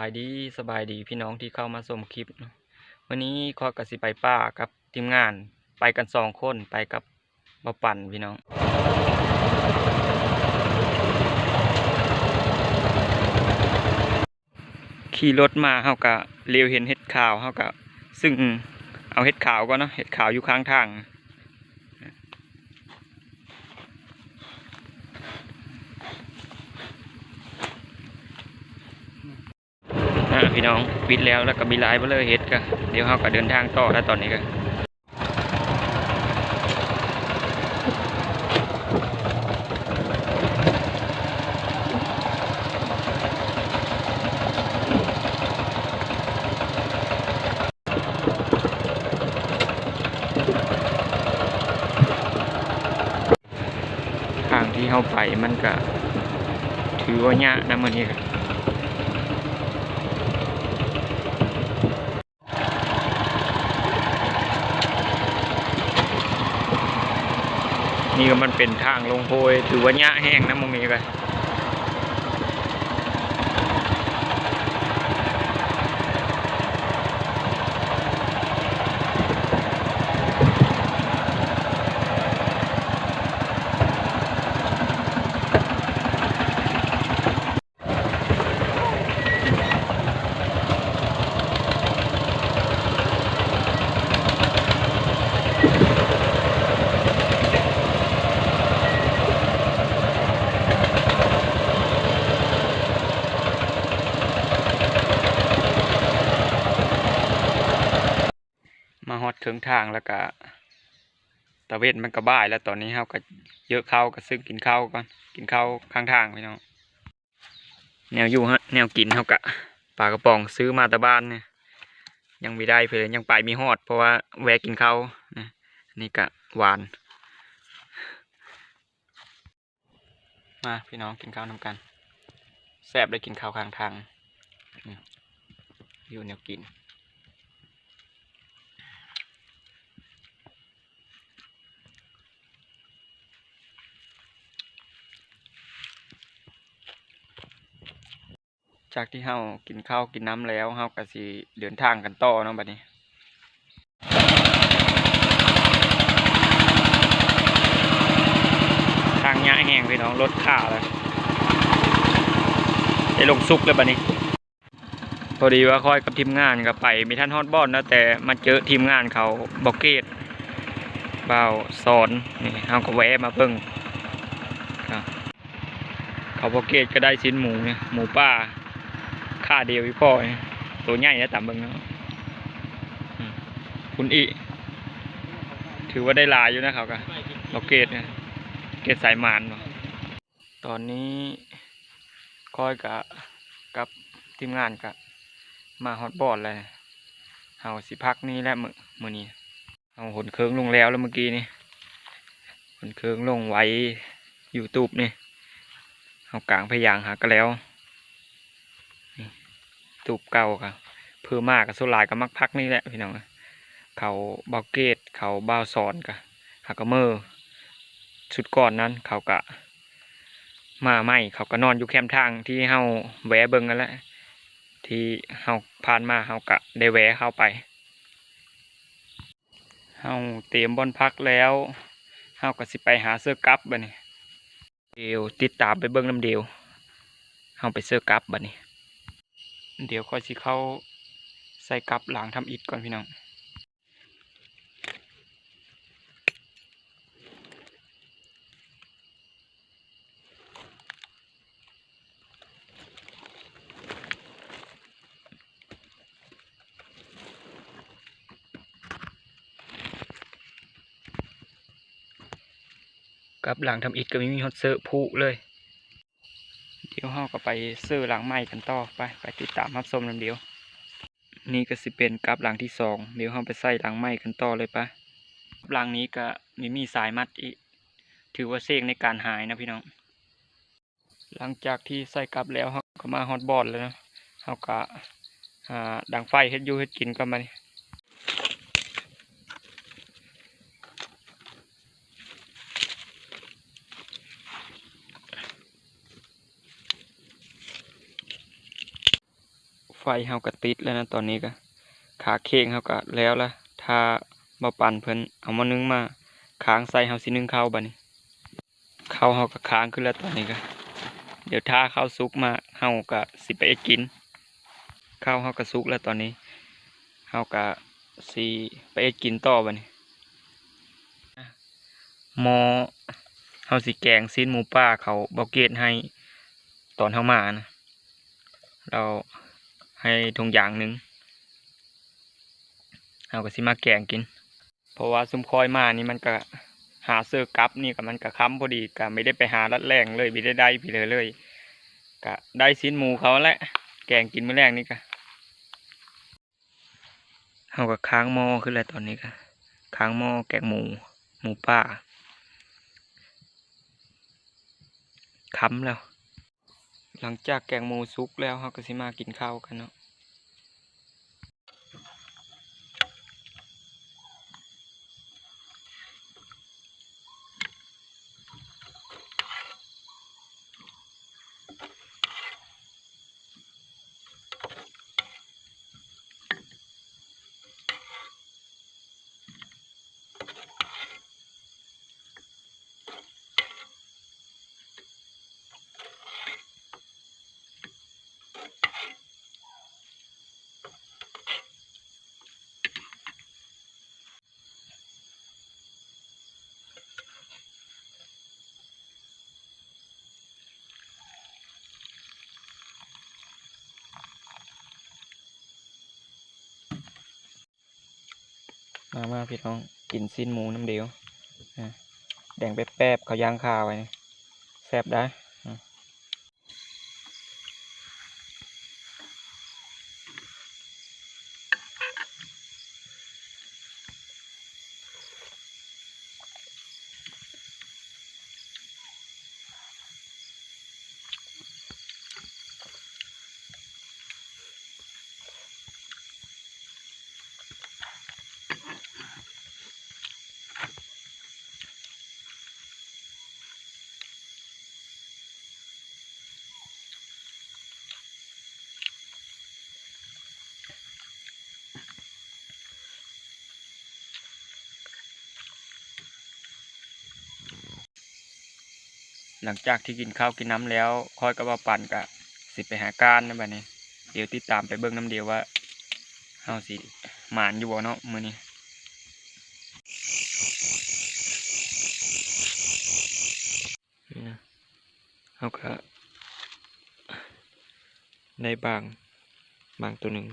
บายดีสบายดีพี่น้องที่เข้ามาชมคลิป วันนี้ขอกสิไปป่ากับทีมงานไปกันสองคนไปกับบ่าปั่นพี่น้องขี่รถมาเฮากะเลียวเห็นเห็ดขาวเฮากะซึ่งเอาเห็ดขาวก็เนาะเห็ดขาวอยู่ข้างทาง พี่น้องปิดแล้วแล้วก็มีลายมาเลยเฮ็ดก็เดี๋ยวเราก็เดินทางต่อแล้วตอนนี้ก็ทางที่เข้าไปมันก็ถือว่ายากนะมันนี้ก็ นี่ก็มันเป็นทางลงโพยถือว่าหญ้าแห้งนะมองนี้ก็ม ถึงทางแล้วก็ตะเวนมันก็บ่ายแล้วตอนนี้เฮาก็เยอะข้าวก็ซึ่งกินข้าวก่อนกินข้าวข้างทางพี่น้องแนวอยู่ฮะแนวกินเฮาก็ปลากระป๋องซื้อมาแต่บ้านเนี่ยยังไม่ได้เพื่อยังไปมีฮอด เพราะว่าแวะกินข้าวนะนี่ก็หวาน มาพี่น้องกินข้าวนำกันแซ่บได้กินข้าวข้างทางอยู่แนวกิน จากที่เฮากินข้าวกินน้ำแล้วเฮาก็สิเดินทางกันต่อเนาะบัดนี้ทางยะแห้งพี่น้องรถข่าเลยได้ลงซุกแล้วบัดนี้ พอดีว่าค่อยกับทีมงานกับไปมีท่านฮอตบอลนะแต่มาเจอทีมงานเขาบอกเกตเบาสอนนี่เฮาก็แวะมาเบิ่งเขาบอกเกตก็ได้ชิ้นหมูเนี่ยหมูป่าาเดียวพี่พ่อตัวใหญ่นะตามเบิ่งเนาะอืมคุณอีถือว่าได้ลายอยู่นะเขาก็เราเกตเนี่ยเกตสายมานเนาะตอนนี้คอยกับกับทีมงานกับมาฮอตบอดเลยเฮาสิพักนี้แหละมือมือนี้เอาหนเคืองลงแล้วแล้วเมื่อกี้นี่หนเคืองลงไว้ยูทูบนี่เอากลางพยางหาก็แล้ว ตูบเก่าค่ะเพื่อมากกับสุหลายกับมักพักนี่แหละพี่น้องเอ้ยเขาเบาเกตเขาเบาสอนกะหากระเมอชุดก่อนนั้นเขากะมาไม่เขาก็นอนอยู่แคมป์ทางที่เฮาแวะเบิงกันแล้วที่เฮาผ่านมาเฮากะได้แวะเข้าไปเฮาเตรียมบอนพักแล้วเฮาก็สิไปหาเสื้อกั๊บบัดนี้เดี๋ยวติดตามไปเบิงน้ำเดียวเฮาไปเสื้อกั๊บบัดนี้ เดี๋ยวค่อยสิเข้าใส่กับหลังทำอิฐก่อนพี่น้องกับหลังทำอิฐก็ไม่มีฮอตเซอร์ผูเลย เดี๋ยวเราก็ไปซื้อหลังใหม่กันต่อไปไปติดตามรับชมน้ำเดียว นี่ก็สิเป็นกับหลังที่สองเดี๋ยวเราไปใส่หลังใหม่กันต่อเลยปะหลังนี้ก็มีมีสายมัดอีกถือว่าเซงในการหายนะพี่น้อง หลังจากที่ใส่กลับแล้วเราก็มาฮอตบอลแล้วนะเราก็หาดังไฟเฮ็ดยูเฮ็ดกินกันมานี่ ไฟเฮาก็ติดแล้วนะตอนนี้ก็ขาเค้งเฮาก็แล้วละถ้าบ่ปั่นเพิ่นเอามานึ่งมาค้างใส่เฮาสินึ่งข้าวบัดนี้ข้าวเฮาก็ค้างขึ้นแล้วตอนนี้ก็เดี๋ยวถ้าข้าวสุกมาเฮาก็สิไปเอ็ดกินข้าวเฮาก็สุกแล้วตอนนี้เฮาก็สิไปเอ็ดกินต่อบัดนี้หมอเฮาสิแกงซีนหมูป่าเขาบ่เกตให้ตอนเฮามานะเรา ให้ทงอย่างหนึ่งเอาก็สิมาแกงกิน เพราะว่าซุมคอยมานี่มันก็หาเสื้อกับนี่ก็มันก็ค้ำพอดีก็ไม่ได้ไปหารัดแรงเลยไม่ได้ได้พี่เลยเลยก็ได้สิ้นหมูเขาแหละแกงกินมื้อแรกนี่ก็เอาก็ค้างหม้อขึ้นแล้วตอนนี้ก็ค้างหม้อแกงหมูหมูป่าค้ำแล้ว หลังจากแกงหมูสุกแล้วเราก็สิมากินข้าวกันเนาะ มามาพี่น้องกินสิ้นหมูน้ำเดียวอะแดงแป๊บๆเขาย่างคาไว้แซ่บได้ หลังจากที่กินข้าวกินน้ำแล้ว ค่อยก็มาปั่นกะสิไปหาการนะบัดนี้ เดี๋ยวติดตามไปเบิ่งน้ำเดียวว่าเฮาสิหมานอยู่บ่เนาะมื้อนี้นี่นะเขาก็ได้บางบางตัวหนึ่ง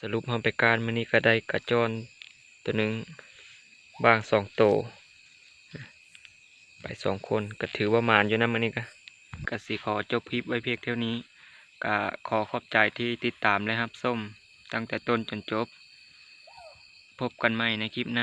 สรุปเขาไปการมันนี้ก็ได้กระจรตัวหนึ่งบางสองโตว ไปสองคนก็ถือว่ามานอยู่นะมันนี้ก็กสิขอจบคลิปไว้เพียงเท่านี้ก็ขอขอบใจที่ติดตามเละรับส้มตั้งแต่ต้นจนจบ พบกันใหม่ในคลิปหน้า